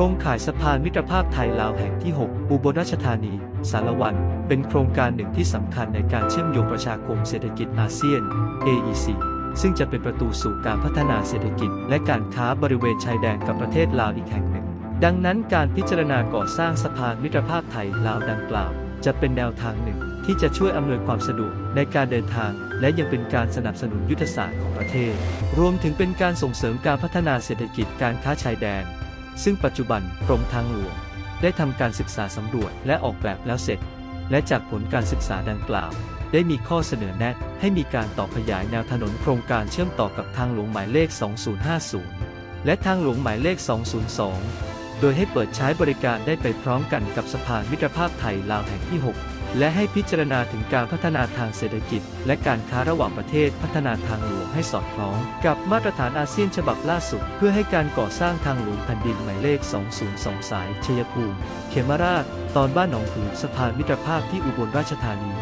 โครงข่ายสะพานมิตรภาพไทยลาวแห่งที่ 6 อุบลราชธานี สารวัน เป็นโครงการหนึ่งที่สำคัญในการเชื่อมโยงประชาคมเศรษฐกิจอาเซียน AEC ซึ่งจะเป็นประตูสู่การพัฒนาเศรษฐกิจ และการค้าบริเวณชายแดนกับประเทศลาวอีกแห่งหนึ่ง ดังนั้นการพิจารณาก่อสร้างสะพานมิตรภาพไทยลาวดังกล่าว จะเป็นแนวทางหนึ่ง ที่จะช่วยอำนวยความสะดวกในการเดินทาง และยังเป็นการสนับสนุนยุทธศาสตร์ของประเทศ รวมถึงเป็นการส่งเสริมการพัฒนาเศรษฐกิจการค้าชายแดน ซึ่งปัจจุบันกรมทางหลวง ได้ทำการศึกษาสำรวจและออกแบบแล้วเสร็จ และจากผลการศึกษาดังกล่าว ได้มีข้อเสนอแนะให้มีการต่อขยายแนวถนนโครงการเชื่อมต่อกับทางหลวงหมายเลข 2050 และทางหลวงหมายเลข 202 โดยให้เปิดใช้บริการได้ไปพร้อมกันกับสะพานมิตรภาพไทยลาวแห่งที่ 6 และให้พิจารณาถึงการพัฒนาทางเศรษฐกิจ และการค้าระหว่างประเทศพัฒนาทางหลวงให้สอดคล้อง กับมาตรฐานอาเซียนฉบับล่าสุด เพื่อให้การก่อสร้างทางหลวงแผ่นดินหมายเลข 202 สายชัยภูมิ เขมราช ตอนบ้านหนองผือสะพานมิตรภาพที่อุบลราชธานี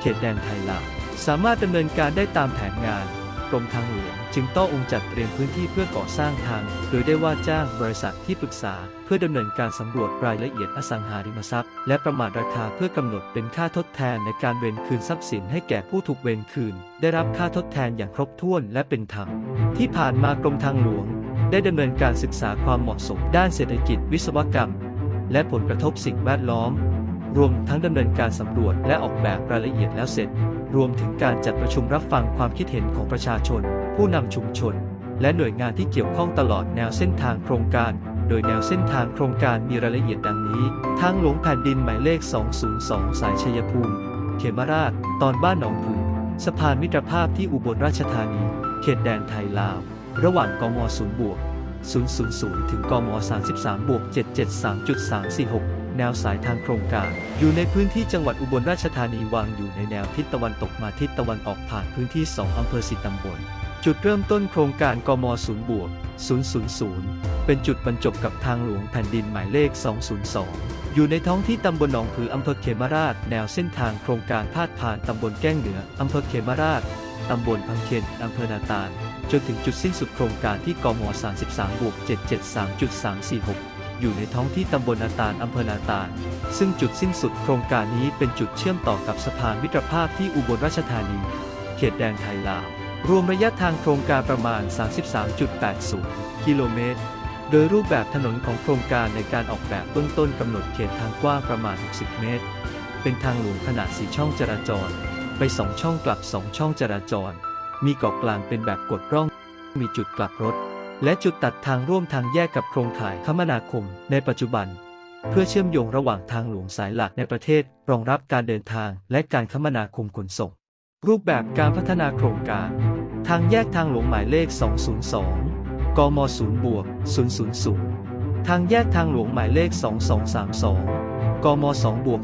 เขตแดนไทยลาวสามารถดำเนินการได้ตามแผนงาน รมทางหลวง จึงต้ององค์จัดเตรียมพื้นที่เพื่อก่อสร้างทาง โดยได้ว่าจ้างบริษัทที่ปรึกษา เพื่อดำเนินการสำรวจรายละเอียดอสังหาริมทรัพย์ และประมาณราคาเพื่อกำหนดเป็นค่าทดแทนในการเวรคืนทรัพย์สินให้แก่ผู้ถูกเวรคืน ได้รับค่าทดแทนอย่างครบถ้วนและเป็นธรรม ที่ผ่านมากรมทางหลวง ได้ดำเนินการศึกษาความเหมาะสมด้านเศรษฐกิจวิศวกรรม และผลกระทบสิ่งแวดล้อม รวมทั้งดำเนินการสำรวจและออกแบบรายละเอียดแล้วเสร็จ รวมถึงการจัดประชุมรับฟังความคิดเห็นของประชาชน ผู้นำชุมชน และหน่วยงานที่เกี่ยวข้องตลอดแนวเส้นทางโครงการ โดยแนวเส้นทางโครงการมีรายละเอียดดังนี้ ทางหลวงแผ่นดินหมายเลข 202 สายชัยภูมิ เขมราช ตอนบ้านหนองผือสะพานมิตรภาพที่อุบลราชธานี เขตแดนไทยลาว ระหว่างกม 0 บวก 000 ถึงกม 33 บวก 773.346 แนวสายทางโครงการ อยู่ในพื้นที่จังหวัดอุบลราชธานีวางอยู่ในแนวทิศตะวันตกมาทิศตะวันออกผ่านพื้นที่ 2 อำเภอสิตำบลจุดเริ่มต้นโครงการกม0บวก000 เป็นจุดบรรจบกับทางหลวงแผ่นดินหมายเลข 202 อยู่ในท้องที่ตำบลหนองผืออำเภอเขมราช แนวเส้นทางโครงการพาดผ่านตำบลแก้งเหนืออำเภอเขมราชตำบลพังเคนอำเภอนาตาล จนถึงจุดสิ้นสุดโครงการที่กม33บวก773.346 อยู่ในท้องที่ตำบลนาตาลอำเภอนาตาล ซึ่งจุดสิ้นสุดโครงการนี้เป็นจุดเชื่อมต่อกับสะพานมิตรภาพที่อุบลราชธานี เขตแดนไทยลาว รวมระยะทางโครงการประมาณ 33.80 กิโลเมตร โดยรูปแบบถนนของโครงการในการออกแบบเบื้องต้นกำหนดเขตทางกว้างประมาณ 60 เมตร เป็นทางหลวงขนาด 4 ช่องจราจร ไป 2 ช่องกลับ 2 ช่องจราจร มีเกาะกลางเป็นแบบกดร่อง มีจุดกลับรถ และจุดตัดทางร่วมทางแยกกับโครงข่ายคมนาคม ในปัจจุบัน เพื่อเชื่อมโยงระหว่างทางหลวงสายหลักในประเทศ รองรับการเดินทางและการคมนาคมขนส่ง รูปแบบการพัฒนาโครงการ ทางแยกทางหลวงหมายเลข 202 กม0บวก000 ทางแยกทางหลวงหมายเลข 2232 กม2บวก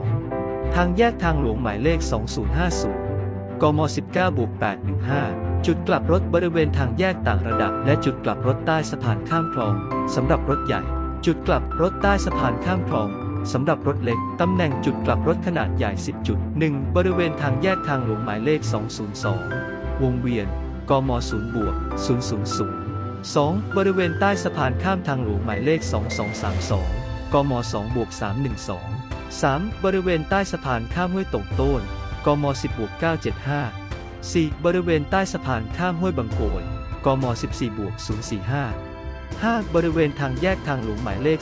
312 ทางแยกทางหลวงหมายเลข 2050 กม 19บวก815 จุดกลับรถบริเวณทางแยกต่างระดับ และจุดกลับรถใต้สะพานข้ามคลองสำหรับรถใหญ่ จุดกลับรถใต้สะพานข้ามคลองสำหรับรถเล็ก ตำแหน่งจุดกลับรถขนาดใหญ่ 10จุด 1. บริเวณทางแยกทางหลวงหมายเลข 202 วงเวียน กม 0 บวก 000 2. บริเวณใต้สะพานข้ามทางหลวงหมายเลข 2232 กม 2 บวก 312 3. บริเวณใต้สะพานข้ามห้วยตงโต้น กม10บวก975 4. บริเวณใต้สะพานข้ามห้วยบางโกยกม14บวก045 5. บริเวณทางแยกทางหลวงหมายเลข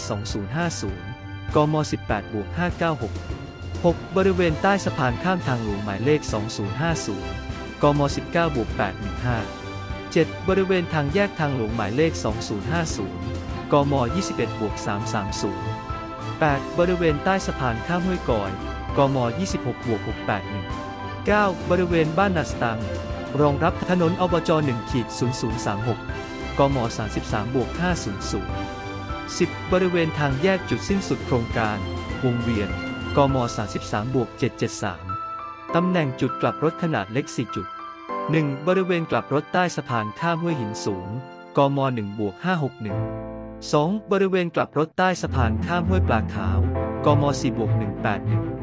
2050 กม18บวก596 6. บริเวณใต้สะพานข้ามทางหลวงหมายเลข 2050 กม19บวก815 7. บริเวณทางแยกทางหลวงหมายเลข 2050 กม21บวก330 8. บริเวณใต้สะพานข้ามห้วยกอย กม 26บวก681 9. บริเวณบ้านนาสตัง รองรับถนนอบจ1ขีด0036 กม 33บวก500 10. บริเวณทางแยกจุดสิ้นสุดโครงการ วงเวียน กม 33บวก773 ตำแหน่งจุดกลับรถขนาดเล็ก 4 จุด 1. บริเวณกลับรถใต้สะพานข้ามห้วยหินสูง กม 1บวก561 2. บริเวณกลับรถใต้สะพานข้ามห้วยปลาขาว กม4บวก181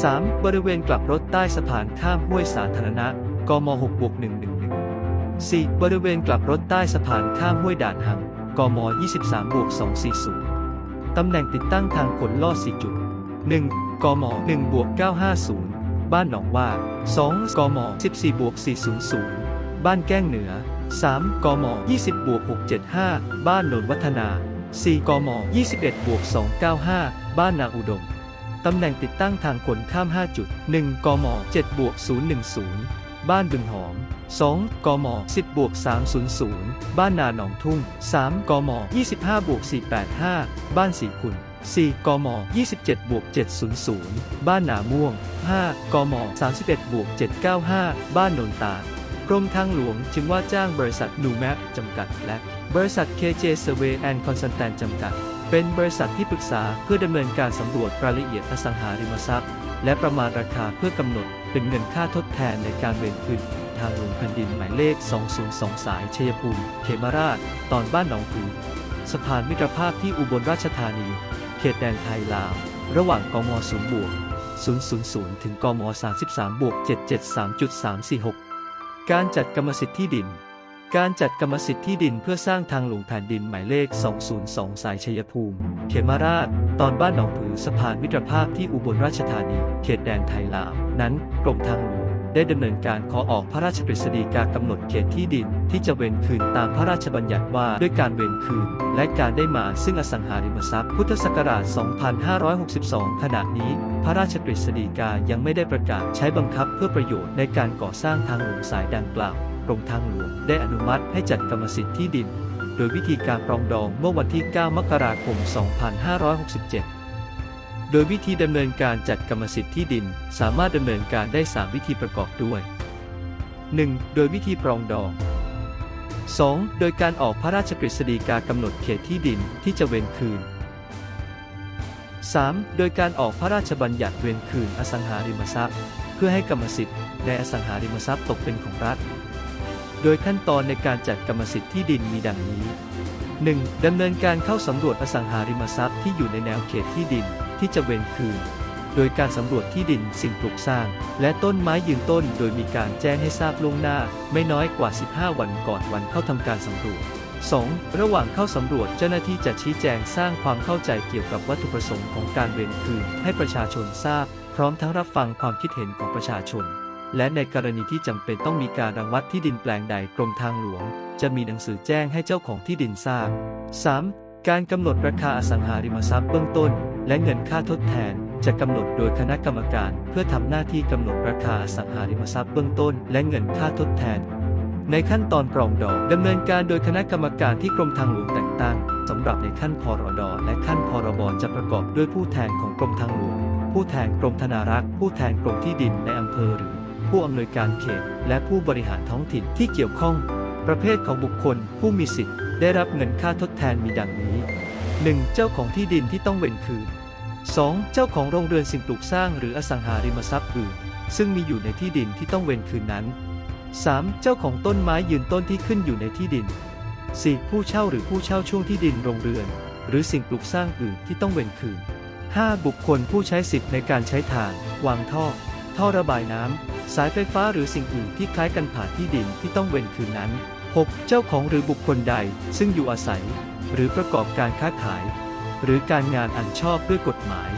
3. บริเวณกลับรถใต้สะพานข้ามห้วยสาธารณะ กม6บวก111 4. บริเวณกลับรถใต้สะพานข้ามห้วยด่านหัง กม23บวก240 ตำแหน่งติดตั้งทางขนลอด4จุด 1. กม1บวก950 บ้านหนองว่า 2. กม14บวก400 บ้านแก้งเหนือ 3. กม20บวก675 บ้านโนนวัฒนา 4. กม21บวก295 บ้านนาอุดม ตำแหน่งติดตั้งทางขนข้าม 5 จุด 1 กม 7 บวก 010 บ้านบึงหอม 2 กม 10 บวก 300 บ้านนาหนองทุ่ง 3 กม 25 บวก 485 บ้านสีขุน4กม 27 บวก 700 บ้านนาม่วง 5 กม 31 บวก 795 บ้านนนตาลกรมทางหลวงจึงว่าจ้างบริษัทนูแมปจำกัด และบริษัท KJ Survey and Consultant จำกัด เป็นบริษัทที่ปรึกษาเพื่อดำเนินการสำรวจรายละเอียดอสังหาริมทรัพย์ และประมาณราคาเพื่อกำหนดเป็นเงินค่าทดแทนในการเวรคืนทางหลวงแผ่นดินหมายเลข 202 สายชัยภูมิ เขมราช ตอนบ้านหนองผือสะพานมิตรภาพที่อุบลราชธานี เขตแดนไทยลาว ระหว่างกม0บวก000 ถึงกม33บวก773.346 การจัดกรรมสิทธิ์ที่ดิน การจัดกรรมสิทธิ์ที่ดินเพื่อสร้างทางหลวงแผ่นดินหมายเลข 202 สายชัยภูมิ เขมราช ตอนบ้านหนองผือสะพานมิตรภาพที่อุบลราชธานี เขตแดนไทยลาว นั้นกรมทางหลวงได้ดำเนินการขอออกพระราชกฤษฎีกากำหนดเขตที่ดิน ที่จะเวนคืนตามพระราชบัญญัติว่าด้วยการเวนคืน และการได้มาซึ่งอสังหาริมทรัพย์ พุทธศักราช 2562 ขณะนี้ พระราชกฤษฎีกายังไม่ได้ประกาศใช้บังคับเพื่อประโยชน์ในการก่อสร้างทางหลวงสายดังกล่าว กรมทางหลวงได้อนุมัติให้จัดกรรมสิทธิ์ที่ดิน โดยวิธีการปรองดองเมื่อวันที่ 9 มกราคม 2567 โดยวิธีดำเนินการจัดกรรมสิทธิ์ที่ดิน สามารถดำเนินการได้ 3 วิธีประกอบด้วย 1. โดยวิธีปรองดอง 2. โดยการออกพระราชกฤษฎีกากำหนดเขตที่ดินที่จะเวนคืน 3. โดยการออกพระราชบัญญัติเวนคืนอสังหาริมทรัพย์ เพื่อให้กรรมสิทธิ์ในอสังหาริมทรัพย์ตกเป็นของรัฐ โดยขั้นตอนในการจัดกรรมสิทธิ์ที่ดินมีดังนี้ 1. ดำเนินการเข้าสำรวจอสังหาริมทรัพย์ที่อยู่ในแนวเขตที่ดินที่จะเวนคืน โดยการสำรวจที่ดินสิ่งปลูกสร้าง และต้นไม้ยืนต้น โดยมีการแจ้งให้ทราบล่วงหน้า ไม่น้อยกว่า 15 วันก่อนวันเข้าทำการสำรวจ 2. ระหว่างเข้าสำรวจเจ้าหน้าที่จะชี้แจงสร้างความเข้าใจเกี่ยวกับวัตถุประสงค์ของการเวนคืน ให้ประชาชนทราบ พร้อมทั้งรับฟังความคิดเห็นของประชาชน และในกรณีที่จำเป็นต้องมีการรังวัดที่ดินแปลงใดกรมทางหลวง จะมีหนังสือแจ้งให้เจ้าของที่ดินทราบ 3. การกำหนดราคาอสังหาริมทรัพย์เบื้องต้น และเงินค่าทดแทน จะกำหนดโดยคณะกรรมการ เพื่อทำหน้าที่กำหนดราคาอสังหาริมทรัพย์เบื้องต้น และเงินค่าทดแทน ในขั้นตอนปรองดองดำเนินการโดยคณะกรรมการที่กรมทางหลวงแต่งตั้งสำหรับในขั้นพรดและขั้นพรบจะประกอบด้วยผู้แทนของกรมทางหลวงผู้แทนกรมธนารักษ์ผู้แทนกรมที่ดินในอำเภอหรือ ผู้อำนวยการเขต และผู้บริหารท้องถิ่นที่เกี่ยวข้อง ประเภทของบุคคล ผู้มีสิทธิ์ ได้รับเงินค่าทดแทนมีดังนี้ 1. เจ้าของที่ดินที่ต้องเว้นคืน 2. เจ้าของโรงเรือนสิ่งปลูกสร้างหรืออสังหาริมทรัพย์อื่น ซึ่งมีอยู่ในที่ดินที่ต้องเว้นคืนนั้น 3. เจ้าของต้นไม้ยืนต้นที่ขึ้นอยู่ในที่ดิน 4. ผู้เช่าหรือผู้เช่าช่วงที่ดินโรงเรือน หรือสิ่งปลูกสร้างอื่นที่ต้องเว้นคืน 5. บุคคลผู้ใช้สิทธิ์ในการใช้ทาง วางท่อ ท่อระบายน้ำ สายไฟฟ้าหรือสิ่งอื่นที่คล้ายกันผ่านที่ดินที่ต้องเว้นคืนนั้น 6. เจ้าของหรือบุคคลใด ซึ่งอยู่อาศัย หรือประกอบการค้าขาย หรือการงานอันชอบด้วยกฎหมาย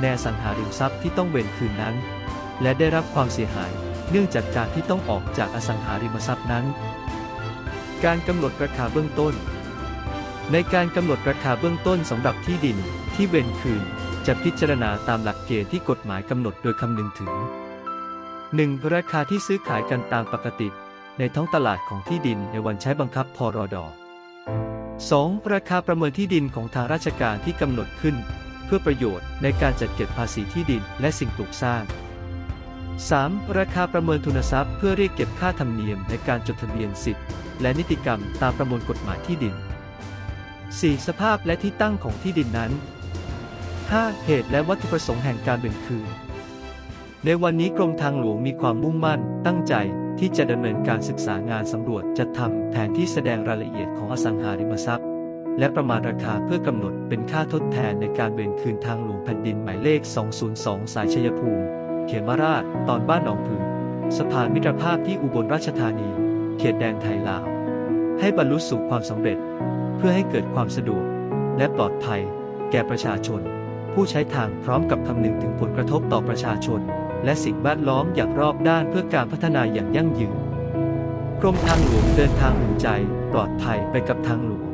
ในสังหาริมทรัพย์ที่ต้องเว้นคืนนั้น และได้รับความเสียหาย เนื่องจากการที่ต้องออกจากอสังหาริมทรัพย์นั้น การกำหนดราคาเบื้องต้น ในการกำหนดราคาเบื้องต้นสำหรับที่ดินที่เว้นคืน จะพิจารณาตามหลักเกณฑ์ที่กฎหมายกำหนดโดยคำนึงถึง 1. ราคาที่ซื้อขายกันตามปกติ ในท้องตลาดของที่ดินในวันใช้บังคับพรด 2. ราคาประเมินที่ดินของทางราชการที่กำหนดขึ้น เพื่อประโยชน์ในการจัดเก็บภาษีที่ดินและสิ่งปลูกสร้าง 3. ราคาประเมินทุนทรัพย์เพื่อเรียกเก็บค่าธรรมเนียมในการจดทะเบียนสิทธิ์ และนิติกรรมตามประมวลกฎหมายที่ดิน 4. สภาพและที่ตั้งของที่ดินนั้น 5. เหตุและวัตถุประสงค์แห่งการเป็นคืน ในวันนี้กรมทางหลวงมีความมุ่งมั่น ตั้งใจที่จะดำเนินการศึกษางานสำรวจจัดทำแผนที่แสดงรายละเอียดของอสังหาริมทรัพย์ และประมาณราคาเพื่อกำหนดเป็นค่าทดแทนในการเวนคืนทางหลวงแผ่นดินหมายเลข 202 สายชัยภูมิ เขมราช ตอนบ้านหนองผือสะพานมิตรภาพที่อุบลราชธานี เขตแดนไทยลาว ให้บรรลุสู่ความสำเร็จพื่อให้เกิดความสะดวก และปลอดภัย แก่ประชาชน ผู้ใช้ทางพร้อมกับคำนึงถึงผลกระทบต่อประชาชน และสิ่งแวดล้อมอย่างรอบด้านเพื่อการพัฒนาอย่างยั่งยืน กรมทางหลวงเดินทางหนุนใจ ปลอดภัยไปกับทางหลวง